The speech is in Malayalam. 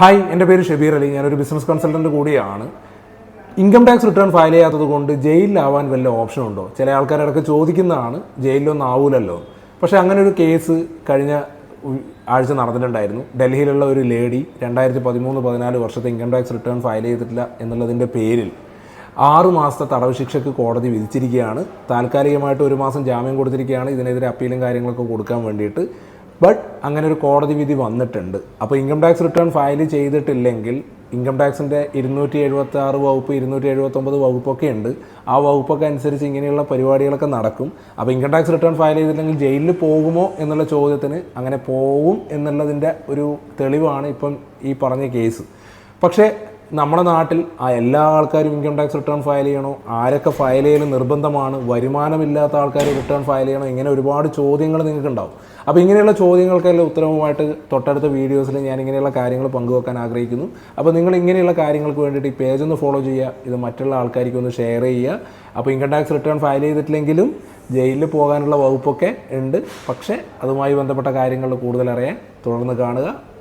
ഹായ് എന്റെ പേര് ഷബീർ അലി. ഞാനൊരു ബിസിനസ് കൺസൾട്ടന്റ് കൂടിയാണ്. ഇൻകം ടാക്സ് റിട്ടേൺ ഫയൽ ചെയ്യാത്തത് കൊണ്ട് ജയിലിലാവാൻ വല്ല ഓപ്ഷൻ ഉണ്ടോ? ചില ആൾക്കാർ ഇടയ്ക്ക് ചോദിക്കുന്നതാണ് ജയിലിലൊന്നും ആവൂലല്ലോ. പക്ഷേ അങ്ങനെ ഒരു കേസ് കഴിഞ്ഞ ആഴ്ച നടന്നിട്ടുണ്ടായിരുന്നു. ഡൽഹിയിലുള്ള ഒരു ലേഡി രണ്ടായിരത്തി പതിമൂന്ന് പതിനാല് വർഷത്തെ ഇൻകം ടാക്സ് റിട്ടേൺ ഫയൽ ചെയ്തിട്ടില്ല എന്നുള്ളതിന്റെ പേരിൽ ആറു മാസത്തെ തടവ് ശിക്ഷയ്ക്ക് കോടതി വിധിച്ചിരിക്കുകയാണ്. താൽക്കാലികമായിട്ട് ഒരു മാസം ജാമ്യം കൊടുത്തിരിക്കുകയാണ്. ഇതിനെതിരെ അപ്പീലും കാര്യങ്ങളൊക്കെ കൊടുക്കാൻ വേണ്ടിയിട്ട് ബട്ട് അങ്ങനെ ഒരു കോടതി വിധി വന്നിട്ടുണ്ട്. അപ്പോൾ ഇൻകം ടാക്സ് റിട്ടേൺ ഫയൽ ചെയ്തിട്ടില്ലെങ്കിൽ ഇൻകം ടാക്സിന്റെ ഇരുന്നൂറ്റി എഴുപത്തി ആറ് വകുപ്പ് ഇരുന്നൂറ്റി എഴുപത്തൊമ്പത് വകുപ്പൊക്കെ ഉണ്ട്. ആ വകുപ്പൊക്കെ അനുസരിച്ച് ഇങ്ങനെയുള്ള പരിപാടികളൊക്കെ നടക്കും. അപ്പോൾ ഇൻകം ടാക്സ് റിട്ടേൺ ഫയൽ ചെയ്തില്ലെങ്കിൽ ജയിലിൽ പോകുമോ എന്നുള്ള ചോദ്യത്തിന് അങ്ങനെ പോകും എന്നുള്ളതിന്റെ ഒരു തെളിവാണ് ഇപ്പം ഈ പറഞ്ഞ കേസ് പക്ഷേ നമ്മുടെ നാട്ടിൽ ആ എല്ലാ ആൾക്കാരും ഇൻകം ടാക്സ് റിട്ടേൺ ഫയൽ ചെയ്യണോ? ആരൊക്കെ ഫയൽ ചെയ്യൽ നിർബന്ധമാണ്? വരുമാനമില്ലാത്ത ആൾക്കാർ റിട്ടേൺ ഫയൽ ചെയ്യണോ? ഇങ്ങനെ ഒരുപാട് ചോദ്യങ്ങൾ നിങ്ങൾക്ക് ഉണ്ടാവും അപ്പോൾ ഇങ്ങനെയുള്ള ചോദ്യങ്ങൾക്കെല്ലാം ഉത്തരവുമായിട്ട് തൊട്ടടുത്ത വീഡിയോസിൽ ഞാൻ ഇങ്ങനെയുള്ള കാര്യങ്ങൾ പങ്കുവെക്കാൻ ആഗ്രഹിക്കുന്നു. അപ്പോൾ നിങ്ങൾ ഇങ്ങനെയുള്ള കാര്യങ്ങൾക്ക് വേണ്ടിയിട്ട് ഈ പേജ് ഒന്ന് ഫോളോ ചെയ്യുക. ഇത് മറ്റുള്ള ആൾക്കാർക്ക് ഒന്ന് ഷെയർ ചെയ്യുക. അപ്പോൾ ഇൻകം ടാക്സ് റിട്ടേൺ ഫയൽ ചെയ്തിട്ടില്ലെങ്കിലും ജയിലിൽ പോകാനുള്ള വകുപ്പൊക്കെ ഉണ്ട്. പക്ഷേ അതുമായി ബന്ധപ്പെട്ട കാര്യങ്ങൾ കൂടുതൽ അറിയാൻ തുടർന്ന് കാണുക.